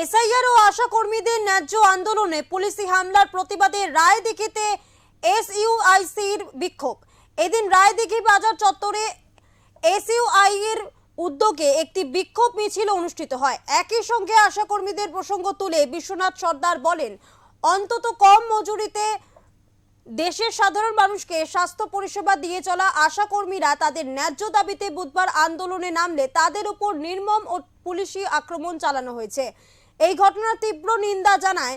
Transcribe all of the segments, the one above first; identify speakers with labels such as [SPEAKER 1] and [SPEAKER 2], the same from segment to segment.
[SPEAKER 1] SIR ও আশা কর্মীদের ন্যায্য আন্দোলনে পুলিশি হামলার প্রতিবাদে রায়দিঘিতে এসইউআইসির বিক্ষোভ। এদিন রায়দিঘি বাজার চত্বরে এসইউআই এর উদ্যোগে একটি বিক্ষোভ মিছিল অনুষ্ঠিত হয়। একই সঙ্গে আশা কর্মীদের প্রসঙ্গ তুলে বিশ্বনাথ সর্দার বলেন, অন্তত কম মজুরিতে দেশের সাধারণ মানুষকে স্বাস্থ্য পরিষেবা দিয়ে চলা আশা কর্মীরা তাদের ন্যায্য দাবিতে বুধবার আন্দোলনে নামলে তাদের উপর নির্মম ও পুলিশি আক্রমণ চালানো হয়েছে। এই ঘটনার তীব্র নিন্দা জানায়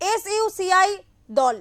[SPEAKER 1] এসইউসিআই দল।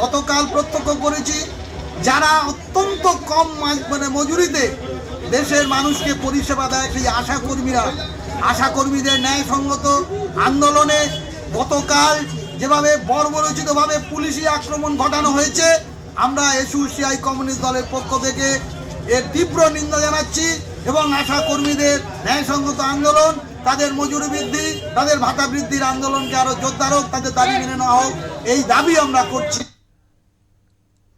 [SPEAKER 2] গতকাল প্রত্যক্ষ করেছি, যারা অত্যন্ত কম মানে মজুরিতে দেশের মানুষকে পরিষেবা দেয় সেই আশা কর্মীরা আশা কর্মীদের ন্যায়সঙ্গত আন্দোলনে গতকাল যেভাবে বর্বরচিতভাবে পুলিশি আক্রমণ ঘটানো হয়েছে, আমরা এসইউসিআই কমিউনিস্ট দলের পক্ষ থেকে এর তীব্র নিন্দা জানাচ্ছি এবং আশা কর্মীদের ন্যায়সঙ্গত আন্দোলন, তাদের মজুরি বৃদ্ধি, তাদের ভাতা বৃদ্ধির আন্দোলনকে আরও জোরদার হোক, তাদের দাবি মেনে নেওয়া হোক, এই দাবি আমরা করছি।